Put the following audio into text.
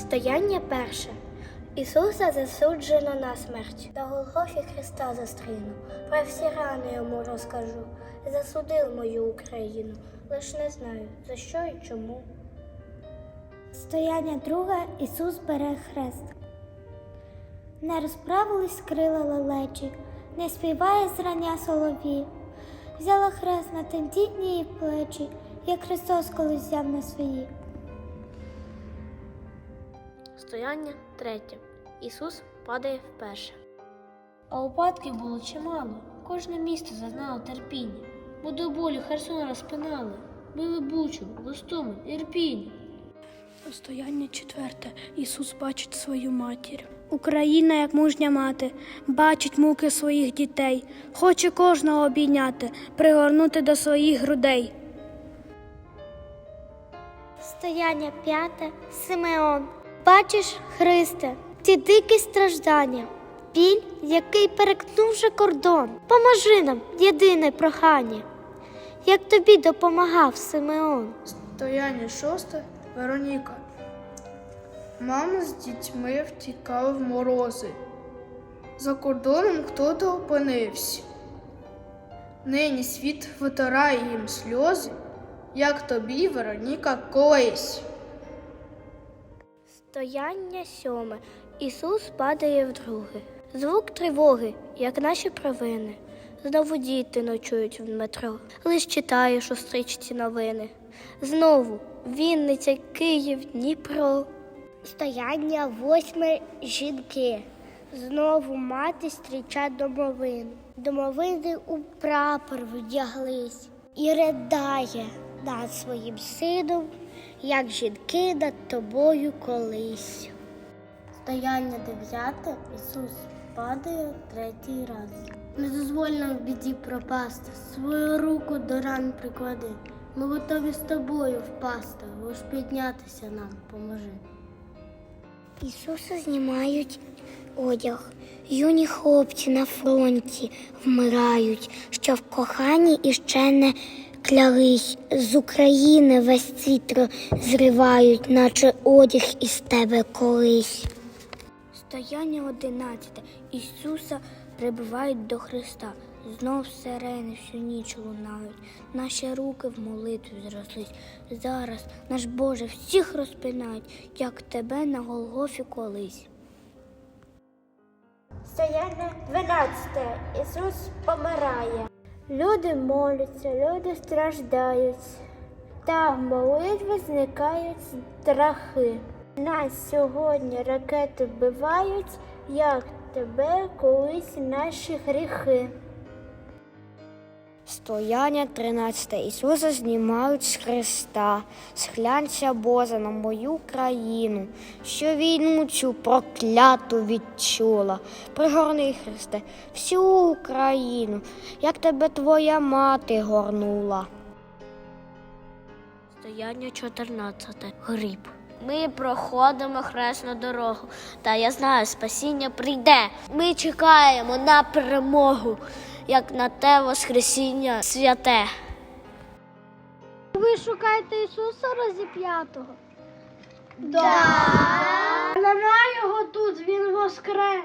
Стояння перше. Ісуса засуджено на смерть. До Голгофі Христа застріну. Про всі рани йому розкажу. Засудив мою Україну. Лиш не знаю, за що і чому. Стояння друге Ісус бере хрест. Не розправились крила лелечі, не співає зрання солові. Взяла хрест на тендітні плечі, як Христос колись взяв на свої. Стояння третє. Ісус падає вперше. А упадків було чимало. Кожне місто зазнало терпіння, бо до болю Херсон розпинали, били бучу, Гостомель, Ірпінь. Стояння четверте. Ісус бачить свою матір. Україна, як мужня мати, бачить муки своїх дітей, хоче кожного обійняти, пригорнути до своїх грудей. Стояння п'яте Симеон. Бачиш, Христе, ті дикі страждання, біль, який перекнув же кордон. Поможи нам, єдине прохання, як тобі допомагав Симеон. Стояння шосте. Вероніка. Мама з дітьми втікала в морози. За кордоном хто-то опинився. Нині світ витирає їм сльози, як тобі, Вероніка, колись. Стояння сьоме. Ісус падає вдруге. Звук тривоги, як наші провини. Знову діти ночують в метро. Лиш читаєш у стрічці новини. Знову Вінниця, Київ, Дніпро. Стояння восьме жінки. Знову мати стрічать домовин. Домовини у прапор вдяглись і ридає над своїм сином, як жінки над тобою колись. Стояння дев'яте Ісус падає третій раз. Не дозволь нам в біді пропасти, свою руку до ран приклади. Ми готові з тобою впасти, лиш піднятися нам поможи. Ісуса знімають одяг. Юні хлопці на фронті вмирають, що в коханні іще не клялись. З України весь світ зривають, наче одяг із тебе колись. Стояння одинадцяте. Ісуса прибивають до Христа. Знов сирени всю ніч лунають. Наші руки в молитві зрослись. Зараз, наш Боже, всіх розпинають, як тебе на Голгофі колись. Стояння 12. Ісус помирає. Люди моляться, люди страждають, та в молитві зникають страхи. Нас сьогодні ракети вбивають, як тебе колись наші гріхи. Стояння 13. Ісуса знімають з Христа. Схлянься Боже на мою країну, що війну цю прокляту відчула. Пригорни, Христе, всю Україну, як тебе твоя мати горнула. Стояння 14. Гріб. Ми проходимо хресну дорогу, та я знаю, спасіння прийде. Ми чекаємо на перемогу, як на те Воскресіння святе. Ви шукаєте Ісуса розіп'ятого? Да. Нема його тут, він воскрес.